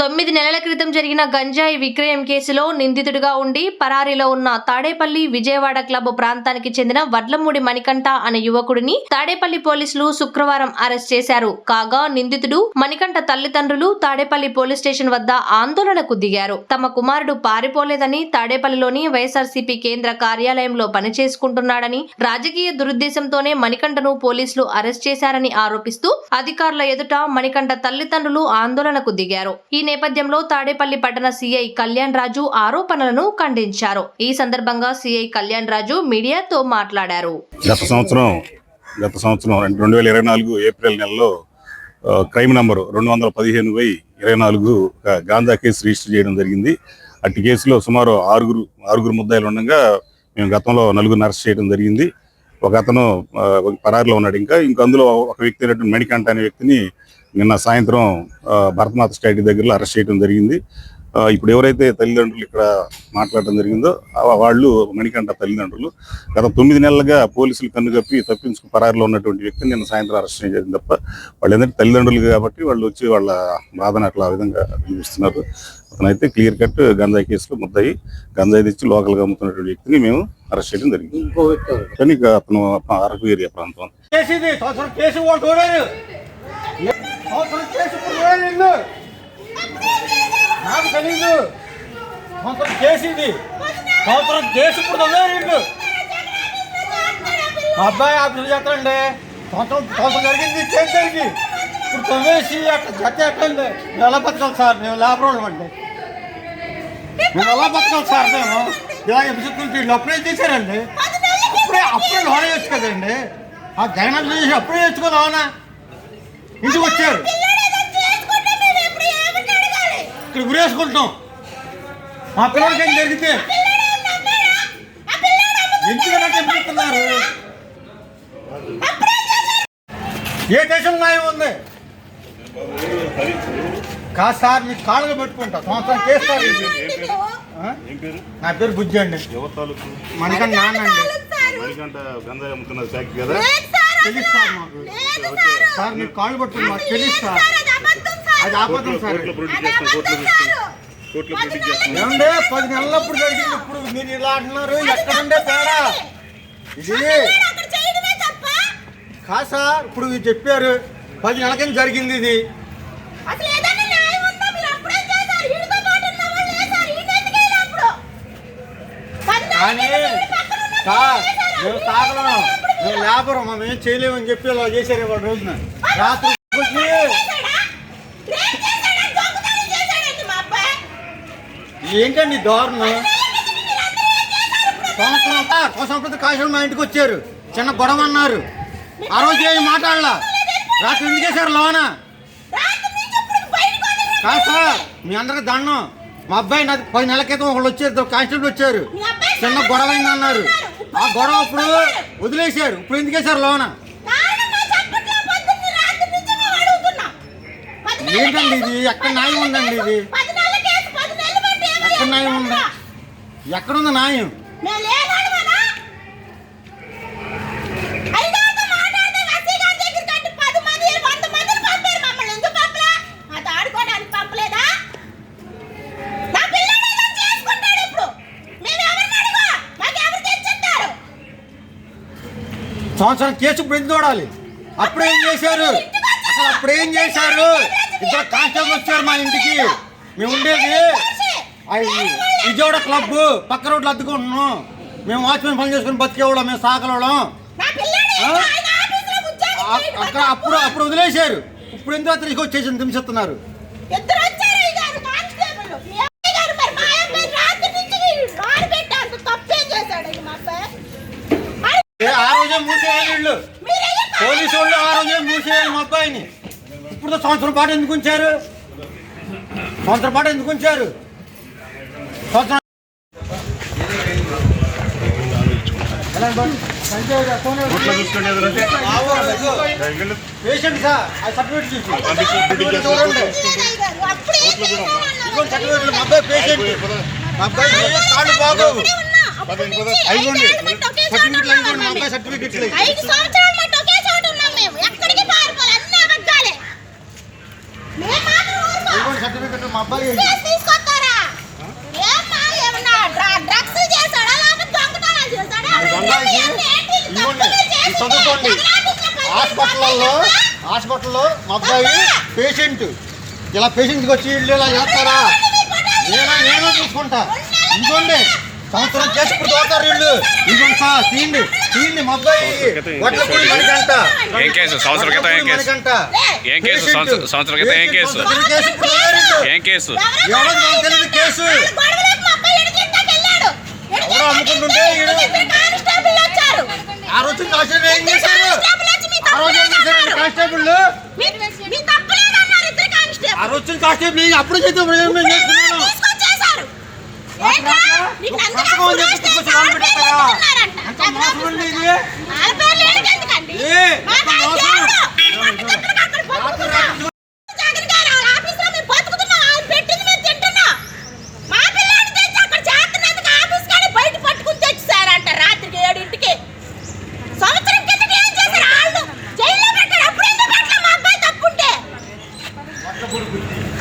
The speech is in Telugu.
తొమ్మిది నెలల క్రితం జరిగిన గంజాయి విక్రయం కేసులో నిందితుడిగా ఉండి పరారీలో ఉన్న తాడేపల్లి విజయవాడ క్లబ్ ప్రాంతానికి చెందిన వడ్లమూడి మణికంఠ అనే యువకుడిని తాడేపల్లి పోలీసులు శుక్రవారం అరెస్ట్ చేశారు. కాగా నిందితుడు మణికంఠ తల్లిదండ్రులు తాడేపల్లి పోలీస్ స్టేషన్ వద్ద ఆందోళనకు దిగారు. తమ కుమారుడు పారిపోలేదని తాడేపల్లిలోని వైఎస్ఆర్సీపీ కేంద్ర కార్యాలయంలో పనిచేసుకుంటున్నాడని రాజకీయ దురుద్దేశంతోనే మణికంఠను పోలీసులు అరెస్ట్ చేశారని ఆరోపిస్తూ అధికారుల ఎదుట మణికంఠ తల్లిదండ్రులు ఆందోళనకు దిగారు. ఈ నేపథ్యంలో తాడేపల్లి పట్టణ సీఐ కళ్యాణ్ రాజు ఆరోపణలను ఖండించారు. ఈ సందర్భంగా సీఐ కళ్యాణ్ రాజు మీడియాతో మాట్లాడారు. గత సంవత్సరం గత సంవత్సరం రెండు వేల ఇరవై నాలుగు ఏప్రిల్ నెలలో క్రైమ్ నంబరు రెండు వందల పదిహేను బై ఇరవై నాలుగు గాంధా కేసు రిజిస్టర్ చేయడం జరిగింది. అట్టి కేసులో సుమారు ఆరుగురు ఆరుగురు ముద్దాయిలు ఉండగా మేము గతంలో నలుగురు అరెస్ట్ చేయడం జరిగింది. ఒక అతను పరారిలో ఉన్నాడు ఇంకా. ఇంక అందులో ఒక వ్యక్తి అయినటువంటి మణికంఠ అనే వ్యక్తిని నిన్న సాయంత్రం భరతమాత స్టేట్ దగ్గరలో అరెస్ట్ చేయడం జరిగింది. ఇప్పుడు ఎవరైతే తల్లిదండ్రులు ఇక్కడ మాట్లాడడం జరిగిందో వాళ్ళు మణికంఠ తల్లిదండ్రులు. గత తొమ్మిది నెలలుగా పోలీసులు కన్నుగప్పి తప్పించుకు పరారిలో ఉన్నటువంటి వ్యక్తిని నిన్న సాయంత్రం అరెస్ట్ చేయడం జరిగింది తప్ప వాళ్ళు ఏంటంటే తల్లిదండ్రులు కాబట్టి వాళ్ళు వచ్చి వాళ్ళ బాధను అట్లా ఆ విధంగా చూపిస్తున్నారు అతనైతే క్లియర్ కట్ గంజాయి కేసులో ముద్దాయి గంజాయి తెచ్చి లోకల్గా అమ్ముతున్నటువంటి వ్యక్తిని మేము అరెస్ట్ చేయడం జరిగింది? కానీ ఇక అతను అరకు ఏరియా ప్రాంతం. సంవత్సరం కేసు నిన్ను. నాకు తెలీదు. సంవత్సరం చేసింది ఇది. సంవత్సరం కేసు ఇప్పుడు నిన్ను. అబ్బాయి ఆఫీసులు చేస్తాడండి సంవత్సరం సంవత్సరం జరిగింది కేసు జరిగి. ఇప్పుడు తొమ్మేసి అక్కడ జత ఎట్టండి మేము ఎలా బతకాలి సార్? మేము లేబర్ అండి మేము ఎలా బతకాలి సార్ మేము? ఇలా ఎపిసోడ్ అప్పుడే చేశారండి? అప్పుడే అప్పుడే లోన్ వేసుకోదండి ఆ జగన్ చేసి అప్పుడే వేసుకో ఇంటికి వచ్చారు. ఇక్కడ గురేసుకుంటాం మా పిల్లలకి ఏం జరిగితే? ఎందుకు నాకు ఎంపిస్తున్నారు ఏ దేశం న్యాయం ఉంది? కాదు సార్ మీకు కాళ్ళగా పెట్టుకుంటా. సంవత్సరం చేస్తారు? నా పేరు బుజ్జి అండి. మనకన్నా నాన్న అండి. మణికంఠ గంజాయి అమ్ముతున్న ఫ్యాక్టరీ కదా? తెలుసు సార్ మాకు. సార్. మీకు కాళ్ళు పట్టుకుని మాకు తెలుసు సార్. అది సార్. కోర్టులో ప్రొడ్యూస్ పది నెలలప్పుడు జరిగింది ఇప్పుడు మీరు ఇలా అంటున్నారు ఎక్కడుండే తేడా? ఇది కాదు సార్? ఇప్పుడు మీరు చెప్పారు పది నెలల కింద జరిగింది ఇది? కానీ సార్ మేము తాగలం మేము లేబరం మేము ఏం చేయలేమని చెప్పి ఇలా చేశారు ఇవాళ రోజున. రాత్రి ఏంటండి దారుణం? సంవత్సరం సంవత్సరం కాశం మా ఇంటికి వచ్చారు. చిన్న గొడవ అన్నారు. ఆ రోజు ఏమి మాట్లాడలా? రాత్రి ఎందుకు వేశారు లోన? కాదు సార్ మీ అందరికి దండం. మా అబ్బాయి నాకు పది నెలల క్రితం ఒకళ్ళు వచ్చారు కానిస్టేబుల్ వచ్చారు. చిన్న గొడవ అయింది అన్నారు. ఆ గొడవ అప్పుడు వదిలేశారు. ఇప్పుడు ఎందుకు వేశారు లోన? ఏంటండి ఇది? ఎక్కడ న్యాయం ఉందండి ఇది? ఎక్కడ న్యాయం ఉంది? ఎక్కడుంది న్యాయం? సంవత్సరం కేసు ఇప్పుడు ఎందుకు చూడాలి అప్పుడు ఏం చేశారు? అసలు అప్పుడు ఏం చేశారు? ఇద్దరు కానిస్టేబుల్ వచ్చారు మా ఇంటికి. మేము ఉండేది విజయవాడ క్లబ్ పక్క రోడ్లు అద్దుకుంటున్నాం. మేము వాచ్మెన్ పని చేసుకుని బతికేవాళ్ళం మేము అ- అక్కడ అప్పుడు అప్పుడు వదిలేశారు. ఇప్పుడు ఎందుకు అతనికి వచ్చేసి దించుతున్నారు ఇద్దరు వచ్చారు ఈ గారు కానిస్టేబుల్ మీ అబ్బాయి గారు మరి మా అబ్బాయి రాత్రి నుంచి రాడు పెట్టారు తప్పేం చేశాడు మా అబ్బాయి ఏ, ఆ రోజే మూసేయాలి వీళ్ళు మీరేం పోలీసు వాళ్ళు ఆ రోజే మూసేయాలి మా అబ్బాయిని ఇప్పుడు సంవత్సరం పాటు ఎందుకు ఉంచారు? సంవత్సరం పాటు ఎందుకు ఉంచారు? సంవత్సరం ఎదురైతే పేషెంట్ సార్ సర్టిఫికేట్ సర్టిఫికేట్లు మా అబ్బాయి పేషెంట్. మా అబ్బాయి కాళ్ళు బాగోవు. అయిపోండి సర్టిఫికెట్లు అయిపోండి మా అబ్బాయి సర్టిఫికెట్లు మా అబ్బాయి కేసు తీసుకొస్తారా? డ్రగ్స్ చేశాడా? చదువుకోండి. హాస్పిటల్లో హాస్పిటల్లో మా అబ్బాయి పేషెంట్. ఇలా పేషెంట్కి వచ్చి వీళ్ళు ఇలా చేస్తారా? నేను నేను చూసుకుంటా ఇంకోండి సంవత్సరం చేసి ఇప్పుడు తోతారు వీళ్ళు ఇంకోండి సార్ తీయండి. వడ్లపూడి ఏం కేసు? సంవత్సరం క్రితం ఏం కేసు? ఏం కేసు? సంవత్సరం- క్రితం ఏం కేసు? ఏం కేసు తెలియదు కేసు. ఎవరో అమ్ముకుంటుంటే. ఆ రోజు కానిస్టేబుల్ ఏం చేశారు కానిస్టేబుల్ వచ్చి మీ ఆ రోజు ఏం తప్పు చేశారు. కానిస్టేబుల్. ఆ రోజు కానిస్టేబుల్ అప్పుడు చేద్దాం